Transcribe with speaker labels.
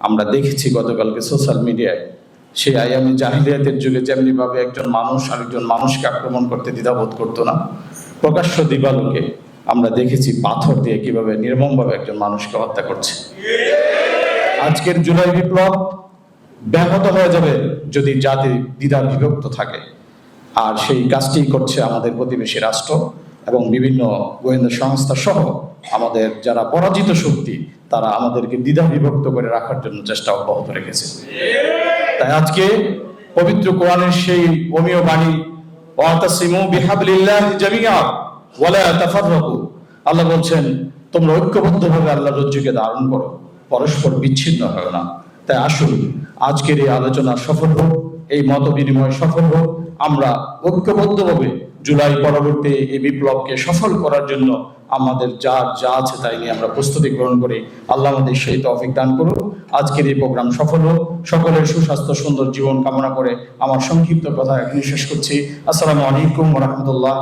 Speaker 1: আমরা দেখেছি গতকালকে সোশ্যাল মিডিয়ায় সেই আয়ামি জাহিলিয়াতের যুগে যেমনি ভাবে একজন মানুষ আরেকজন মানুষকে আক্রমণ করতে দ্বিধাবোধ করতো না, প্রকাশ্য দিবালোকে আমরা দেখেছি পাথর দিয়ে কীভাবে নির্মমভাবে একজন মানুষকে হত্যা করছে। আজকের জুলাই বিপ্লব ব্যাহত হয়ে যাবে যদি জাতি দ্বিধা বিভক্ত থাকে। আর সেই কাজটি করছে আমাদের প্রতিবেশী রাষ্ট্র এবং বিভিন্ন গোয়েন্দা সংস্থা সহ আমাদের যারা পরাজিত শক্তি তারা আমাদেরকে দ্বিধা বিভক্ত করে রাখার জন্য চেষ্টা অব্যাহত রেখেছে। তাই আজকে পবিত্র কোরআনের সেই অমীয় বাণী, ওয়াতাসিমু বিহাবলিল্লাহ জামিআ ওয়ালা তাফাররাকু আল্লাহ বলছেন, তোমরা ঐক্যবদ্ধভাবে আল্লাহর রজ্জুকে ধারণ করো, পরস্পর বিচ্ছিন্ন হয় না। তাই আসুন, আজকের এই আলোচনা সফল হোক, এই মত বিনিময় সফল হোক, আমরা ঐক্যবদ্ধভাবে জুলাই পরবর্তী এই বিপ্লবকে সফল করার জন্য আমাদের যা যা আছে তাই নিয়ে আমরা প্রস্তুতি গ্রহণ করি। আল্লাহ আমাদের সেই তফিক দান করুন আজকের এই প্রোগ্রাম সফল হোক। সকলের সুস্বাস্থ্য, সুন্দর জীবন কামনা করে আমার সংক্ষিপ্ত কথা এখানে শেষ করছি। আসসালামু আলাইকুম রহমতুল্লাহ